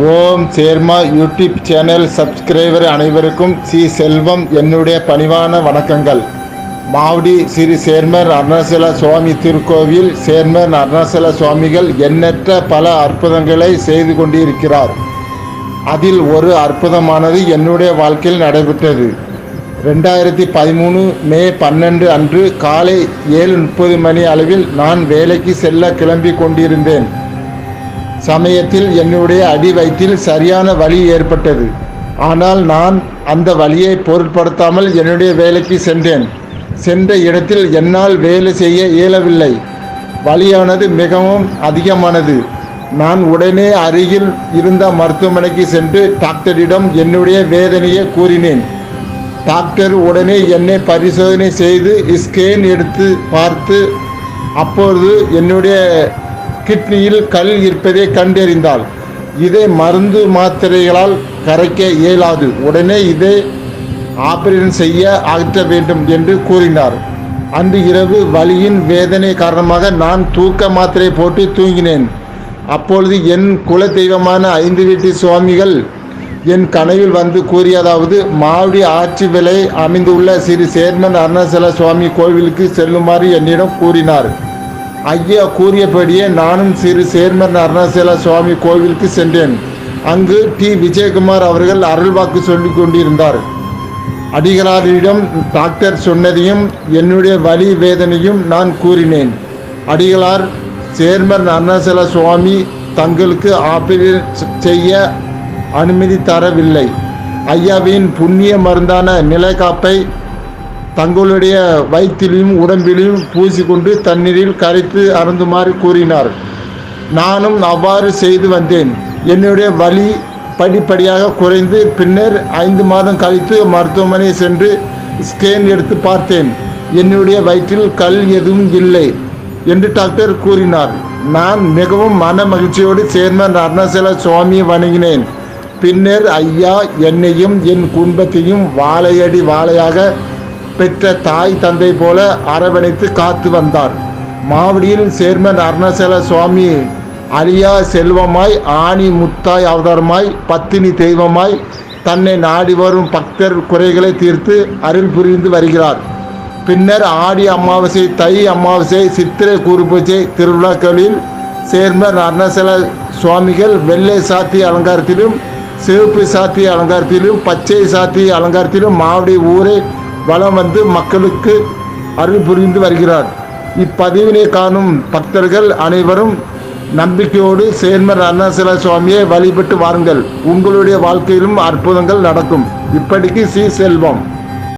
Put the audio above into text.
ஓம் சேர்மா YouTube channel subscriber அனைவருக்கும் C Selvam என்னுடைய பணிவான வணக்கங்கள். மாவடி ஸ்ரீ சேர்மர் அருணாசல சுவாமி திருக்கோவில் சேர்மர் அருணாசல சுவாமிகள் எண்ணற்ற பல அற்புதங்களை செய்து கொண்டிருக்கிறார். அதில் ஒரு அற்புதமானது என்னுடைய வாழ்க்கையில் நடைபெற்றது. ரெண்டாயிரத்தி பதிமூணு மே பன்னெண்டு அன்று காலை ஏழு முப்பது மணி அளவில் நான் வேலைக்கு செல்ல கிளம்பி கொண்டிருந்தேன். சமயத்தில் என்னுடைய அடி வயிற்றில் சரியான வலி ஏற்பட்டது. ஆனால் நான் அந்த வலியை பொருட்படுத்தாமல் என்னுடைய வேலைக்கு சென்றேன். சென்ற இடத்தில் என்னால் வேலை செய்ய இயலவில்லை. வலியானது மிகவும் அதிகமானது. நான் உடனே அருகில் இருந்த மருத்துவமனைக்கு சென்று டாக்டரிடம் என்னுடைய வேதனையை கூறினேன். டாக்டர் உடனே என்னை பரிசோதனை செய்து ஸ்கேன் எடுத்து பார்த்து அப்பொழுது என்னுடைய கிட்னியில் கல் இருப்பதை கண்டறிந்தாள். இதை மருந்து மாத்திரைகளால் கரைக்க இயலாது. உடனே இதை ஆபரேஷன் செய்ய அகற்ற வேண்டும் என்று கூறினார். அன்று இரவு வலியின் வேதனை காரணமாக நான் தூக்க மாத்திரை போட்டு தூங்கினேன். அப்பொழுது என் குல தெய்வமான ஐந்து வீட்டு சுவாமிகள் என் கனவில் வந்து கூறியதாவது மாவடி ஆட்சி விலை அமைந்துள்ள ஸ்ரீ சேர்மன் அருணாசல சுவாமி கோவிலுக்கு செல்லுமாறு என்னிடம் கூறினார். ஐயா கூறியபடியே நானும் சிறு சேர்மன் அருணாசல சுவாமி கோவிலுக்கு சென்றேன். அங்கு டி. விஜயகுமார் அவர்கள் அருள்வாக்கு சொல்லிக் கொண்டிருந்தார். அடிகளாரிடம் டாக்டர் சொன்னதையும் என்னுடைய வலி வேதனையும் நான் கூறினேன். அடிகளார் சேர்மன் அருணாசல சுவாமி தங்களுக்கு ஆபரேஷன் செய்ய அனுமதி தரவில்லை. ஐயாவின் புண்ணிய மருந்தான நிலைக்காப்பை தங்களுடைய வயிற்றிலையும் உடம்பிலையும் பூசிக்கொண்டு தண்ணீரில் கரைத்து அருந்துமாறு கூறினார். நானும் அவ்வாறு செய்து வந்தேன். என்னுடைய வலி படிப்படியாக குறைந்து பின்னர் ஐந்து மாதம் கழித்து மருத்துவமனை சென்று ஸ்கேன் எடுத்து பார்த்தேன். என்னுடைய வயிற்றில் கல் எதுவும் இல்லை என்று டாக்டர் கூறினார். நான் மிகவும் மன மகிழ்ச்சியோடு சேர்மன் அருணாசல சுவாமியை வணங்கினேன். பின்னர் ஐயா என்னையும் என் குடும்பத்தையும் வாழையடி வாழையாக பெற்ற தாய் தந்தை போல அரவணைத்து காத்து வந்தார். மாவடியில் சேர்மன் அருணாசல சுவாமி அழியா செல்வமாய் ஆணி முத்தாய் அவதாரமாய் பத்தினி தெய்வமாய் தன்னை நாடி வரும் பக்தர் குறைகளை தீர்த்து அருள் புரிந்து வருகிறார். பின்னர் ஆடி அமாவாசை தை அமாவாசை சித்திரை கூறுபூஜை திருவிழாக்களில் சேர்மன் அருணாசல சுவாமிகள் வெள்ளை சாத்தி அலங்காரத்திலும் சிவப்பு சாத்தி அலங்காரத்திலும் பச்சை சாத்தி அலங்காரத்திலும் மாவடி ஊரை வலம் வந்து மக்களுக்கு அருள் புரிந்து வருகிறார். இப்பதிவினை காணும் பக்தர்கள் அனைவரும் நம்பிக்கையோடு சேர்மர் அருணாசல சுவாமியை வழிபட்டு வாருங்கள். உங்களுடைய வாழ்க்கையிலும் அற்புதங்கள் நடக்கும். இப்படிக்கு சி செல்வம்.